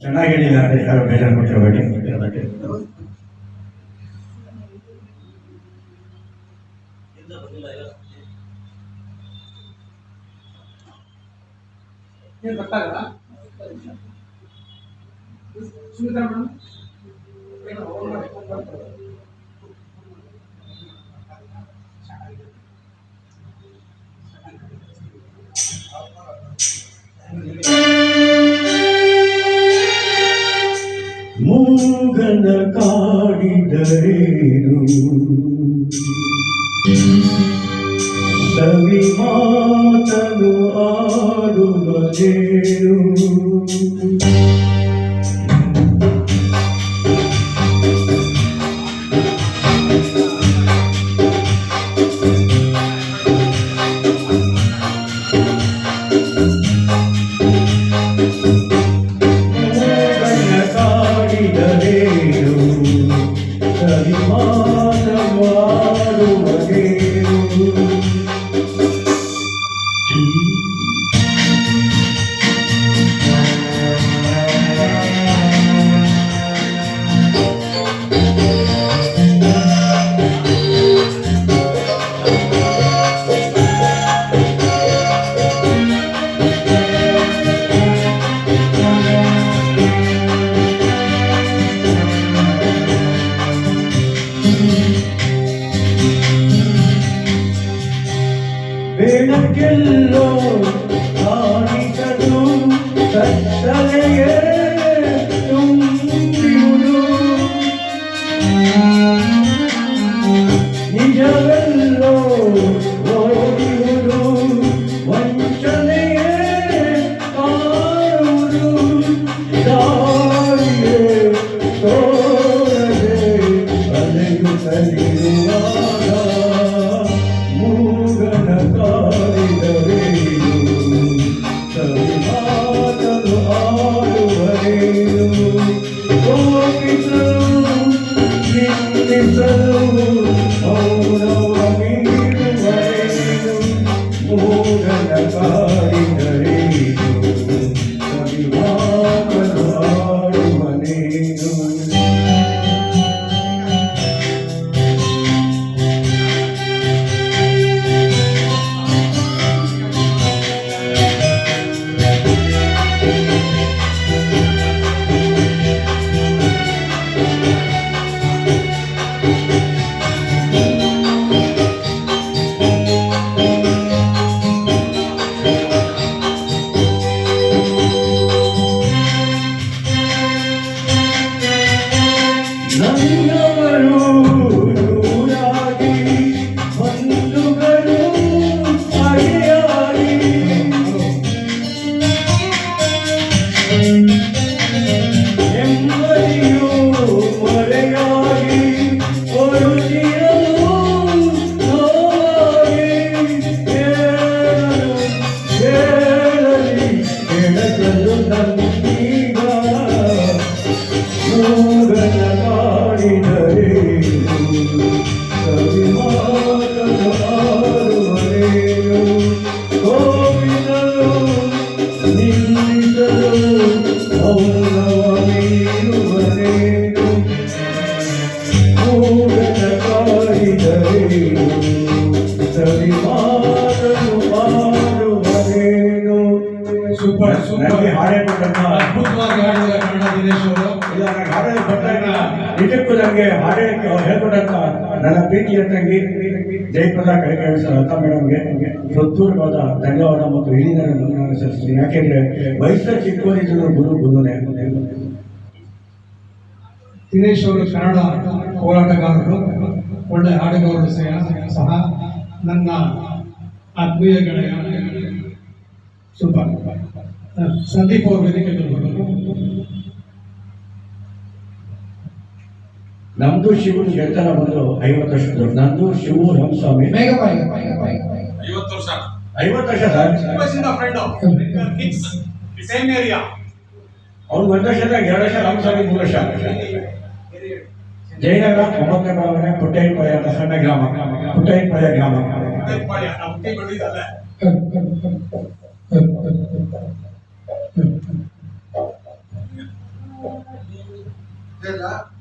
ಚೆನ್ನಾಗಿಲ್ಲ ಹೇಳಿದ್ದಾರೆ ಯಾರು ಬೇಜಾರು ಮಾಡ್ಕೋಬೇಡಿ ಏನು సవి మాతను ఆడు మజేడు Senhor. thank mm -hmm. you ನನಗೆ ಹಾಡಲು ಇದಕ್ಕೂ ನನಗೆ ಹಾಡು ಹೇಳ್ಕೊಟ್ಟಂತ ನನ್ನ ಪ್ರೀತಿಯ ತಂಗಿ ಜಯಪ್ರದಾ ಕಡೆಗೆ ಲತಾ ಮೇಡಮ್ಗೆ ಹೃತ್ಪೂರ್ವವಾದ ಧನ್ಯವಾದ ಮತ್ತು ಇಳಿದರನ್ನು ನಾನು ಸಲ್ಲಿಸ್ತೀನಿ. ಯಾಕೆಂದ್ರೆ ವಯಸ್ಸ ಚಿಕ್ಕವರಿದ್ರು ಗುರು ಗುರುನೇ. ದಿನೇಶ್ ಅವರು ಕನ್ನಡ ಹೋರಾಟಗಾರರು, ಒಳ್ಳೆ ಹಾಡುಗಾರರು ಸಹ ನನ್ನ ಆತ್ಮೀಯ ಗೆಳೆಯ ಸ್ವಲ್ಪ ಸಂದೀಪ್ ಅವರು ವೇದಿಕೆ ಬಂದರು. ನಮ್ದು ಶಿವನ್ ಹೇಳ್ತಾರ ಬಂದ್ರು ಐವತ್ತು ವರ್ಷದ್ದು ನಂದು ಶಿವು ರಾಮಸ್ವಾಮಿ. ಐವತ್ತು ವರ್ಷ. ಐವತ್ತು ವರ್ಷ ಅವ್ನು ಒಂದು ವರ್ಷದಾಗ ಎರಡು ವರ್ಷ ರಾಮಸ್ವಾಮಿ ಮೂರು ವರ್ಷ. ಜಯನಗರ ಒಂಬತ್ತನೇ ಬಡಾವಣೆ ಪುಟ್ಟಯ್ಯನಪಾಳ್ಯ ಅಂತ ಸಣ್ಣ ಗ್ರಾಮ. ಪಯ ಗ್ರಾಮ. ನಾವು